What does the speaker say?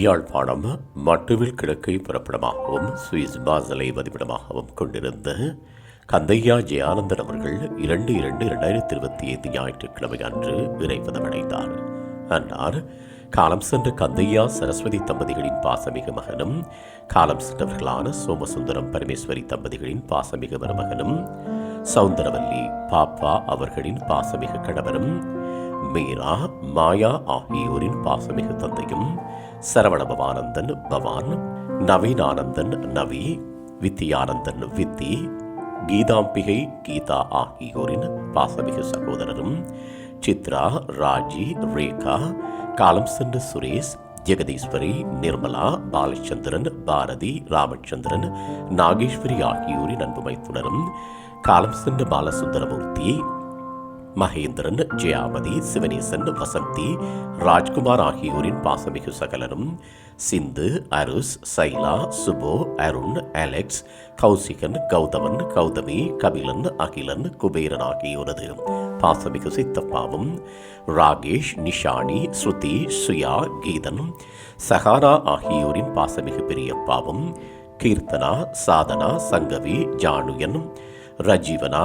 யாழ்ப்பாணம் மட்டுவில் கிழக்கை புறப்படமாகவும் சுவிஸ் பாசலை வதிவிடமாகவும் கொண்டிருந்த கந்தையா ஜெயானந்தன் அவர்கள் இரண்டு இரண்டு இரண்டாயிரத்தி இருபத்தி ஐந்து ஞாயிற்றுக்கிழமை அன்று இறைப்பதமடைந்தார் அன்னார் காலம் சென்ற கந்தையா சரஸ்வதி தம்பதிகளின் பாசமிகு மகனும் காலம் சென்றவர்களான சோமசுந்தரம் பரமேஸ்வரி தம்பதிகளின் பாசமிகு மருமகனும் சவுந்தரவல்லி பாப்பா அவர்களின் பாசமிகு கணவரும் மீரா மாயா ஆகியோரின் பாசமிகு தந்தையும் சரவண பவானந்தன் பவான் நவீனானந்தன் நவி வித்தியானந்தன் வித்தி கீதாம்பிகை கீதா ஆகியோரின் பாசமிகு சகோதரரும் சித்ரா ராஜி ரேகா காலம் சென்ற சுரேஷ் ஜெகதீஸ்வரி நிர்மலா பாலச்சந்திரன் பாரதி ராமச்சந்திரன் நாகேஸ்வரி ஆகியோரின் அன்பு மைத்துனரும் காலம் சென்ற பாலசுந்தரமூர்த்தி மகேந்திரன் ஜெயாமதி சிவனேசன் வசந்தி ராஜ்குமார் ஆகியோரின் பாசமிகு சகலரும் சிந்து அருஸ் சைலா சுபோ அருண் அலெக்ஸ் கௌசிகன் கௌதமன் கௌதமி கபிலன் அகிலன் குபேரன் ஆகியோரது பாசமிகு சித்தப்பாவும் ராகேஷ் நிஷானி ஸ்ருதி சுயா கீதன் சஹாரா ஆகியோரின் பாசமிகு பெரியப்பாவும் கீர்த்தனா சாதனா சங்கவி ஜானுயன் ரஜீவனா